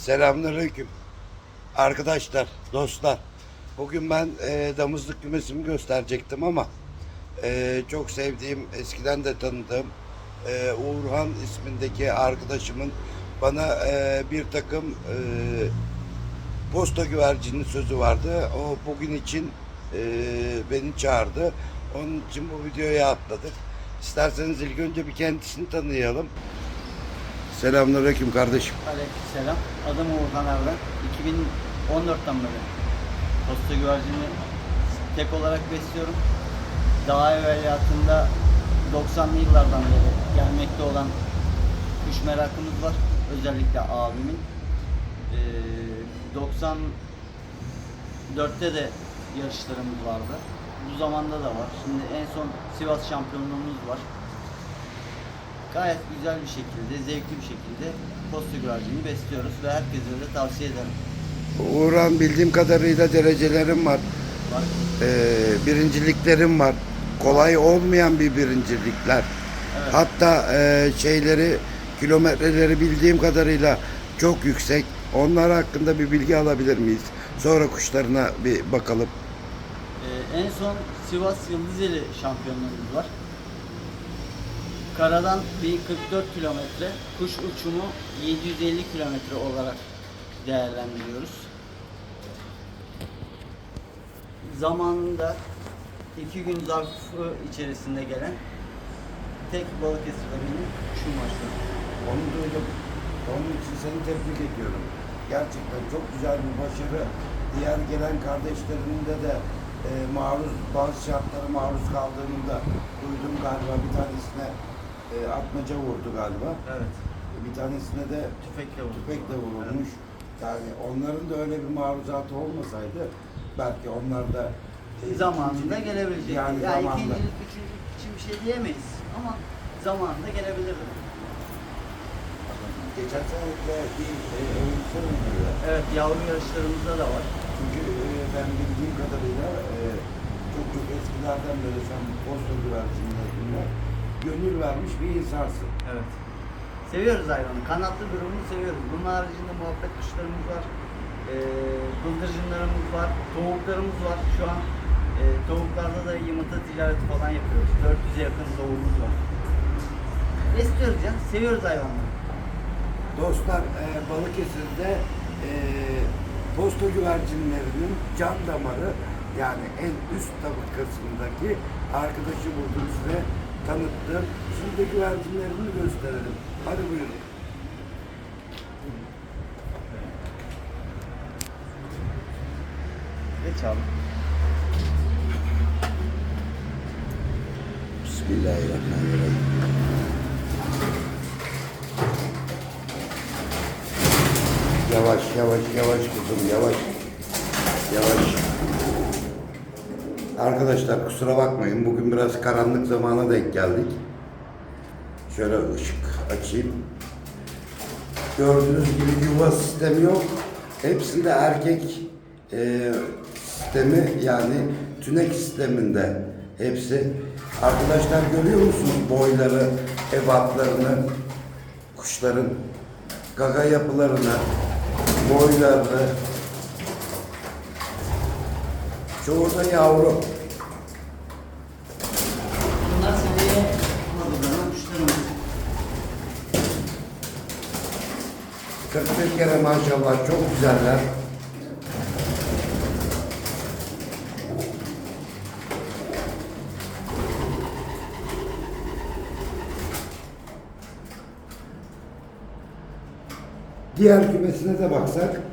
Selamünaleyküm. Arkadaşlar, dostlar. Bugün ben e, damızlık kümesimi gösterecektim ama e, çok sevdiğim, eskiden de tanıdığım e, Uğurhan ismindeki arkadaşımın bana e, bir takım e, posta güvercinin sözü vardı. O bugün için e, beni çağırdı. Onun için bu videoya atladık. İsterseniz ilk önce bir kendisini tanıyalım. Selamünaleyküm kardeşim. Aleykümselam. Adım Uğurhan Evren. 2014'ten beri posta güvercini tek olarak besliyorum. Daha evveliyatında 90'lı yıllardan beri gelmekte olan kuş merakımız var. Özellikle abimin. Ee, 94'te de yarışlarımız vardı. Bu zamanda da var. Şimdi en son Sivas şampiyonluğumuz var. Gayet güzel bir şekilde, zevkli bir şekilde posta güvercini besliyoruz ve herkese de tavsiye ederim. Uğurhan bildiğim kadarıyla derecelerim var. Bak, Ee, birinciliklerim var. Kolay olmayan bir birincilikler. evet. Hatta e, şeyleri, kilometreleri bildiğim kadarıyla çok yüksek. Onlar hakkında bir bilgi alabilir miyiz? Sonra kuşlarına bir bakalım. Ee, en son Sivas Yıldızeli şampiyonluğumuz var. Karadan 1044 kilometre, kuş uçumu 750 kilometre olarak değerlendiriyoruz. Zamanında iki gün zarfı içerisinde gelen tek Balıkesir'de benim şu an. Onu duydum. Onun için seni tebrik ediyorum. Gerçekten çok güzel bir başarı. Diğer gelen kardeşlerinde de e, maruz bazı şartlara maruz kaldığını da duydum galiba. Bir tanesine e, atmaca vurdu galiba. Evet. Bir tanesine de Tüfekle vurdu. tüfekle vurulmuş. Yani onların da öyle bir maruzatı olmasaydı belki onlar da e, zamanında gelebilecek. Yani ya zamanında. ikincilik, üçüncülük için bir şey diyemeyiz ama zamanında gelebilirdi. Geçen sene de bir e. Evet yavru yarışlarımızda da var. Çünkü e, ben bildiğim kadarıyla e, çok çok eskilerden beri sen posta güvercinlerine gönül vermiş bir insansın. Evet. Seviyoruz hayvanı. Kanatlı durumunu seviyoruz. Bunun haricinde muhabbet kuşlarımız var. Ee, bıldırcınlarımız var. Tavuklarımız var. Şu an e, tavuklarda da yumurta ticareti falan yapıyoruz. 400'e yakın tavuğumuz var. Besliyoruz ya. Seviyoruz hayvanları. Dostlar e, Balıkesir'de e, posta güvercinlerinin can damarı yani en üst tabakasındaki arkadaşı buldum size tanıttım. Şimdi de güvercinlerini gösterelim. Hadi buyurun. Geç abi. Bismillahirrahmanirrahim. Yavaş yavaş yavaş kızım yavaş. Yavaş. Arkadaşlar kusura bakmayın bugün biraz karanlık zamana denk geldik. Şöyle ışık açayım. Gördüğünüz gibi yuva sistemi yok. Hepsinde erkek e, sistemi yani tünek sisteminde hepsi. Arkadaşlar görüyor musunuz boyları, ebatlarını, kuşların gaga yapılarını, boylarını. Çoğu da yavru. Bunlar seneye hazırlanan kuşlarımız. 41 kere maşallah çok güzeller. Diğer kümesine de baksak.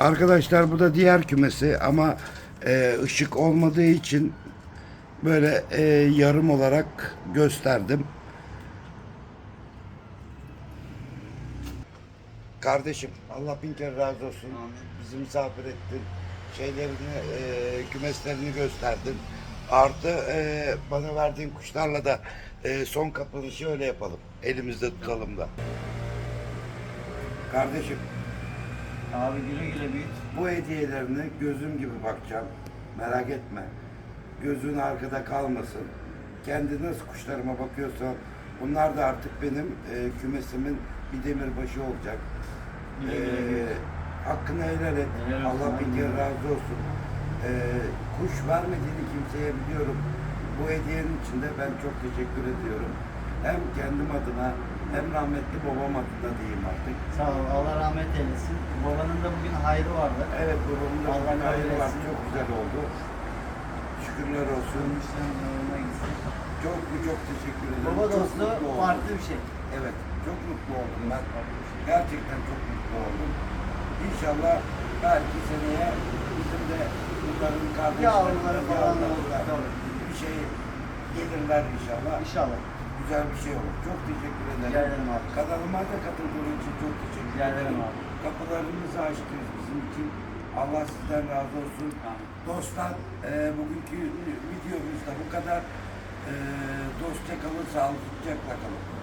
Arkadaşlar bu da diğer kümesi ama e, ışık olmadığı için böyle e, yarım olarak gösterdim. Kardeşim Allah bin kere razı olsun. Amin. Bizi misafir ettin. Şeylerini, e, kümeslerini gösterdin. Artı e, bana verdiğin kuşlarla da e, son kapanışı öyle yapalım. Elimizde tutalım da. Kardeşim Abi güle güle büyüt. bu hediyelerine gözüm gibi bakacağım. Merak etme. Gözün arkada kalmasın. kendi nasıl kuşlarıma bakıyorsa onlar da artık benim e, kümesimin bir demirbaşı olacak. Güle Ee, güle güle. hakkını helal et. Helal olsun. Allah bin kere razı olsun. Ee, kuş vermediğini kimseye biliyorum. Bu hediyenin içinde ben çok teşekkür ediyorum. Hem kendim adına hem rahmetli babam adına diyeyim artık. Sağ ol. Allah rahmet eylesin. Babanın da bugün hayrı vardı. Evet babamın da bugün kabul ayrı var. etsin. Çok güzel oldu. Şükürler olsun. Çok çok teşekkür ederim. Baba Çok dostu farklı bir şey. Evet, çok mutlu oldum ben. Gerçekten çok mutlu oldum. İnşallah belki seneye bizim de bunların Yavruları kardeşlerimiz, falan da olur. bir şey gelirler inşallah. İnşallah. Güzel bir şey olur. Çok teşekkür ederim. Rica ederim abi. Kanalıma da katıldığın için çok teşekkür Rica ederim. abi. Kapılarınızı açtınız bizim için. Allah sizden razı olsun. Amin. Dostlar, e, bugünkü videomuzda bu kadar. E, dostça kalın, sağlıcakla kalın.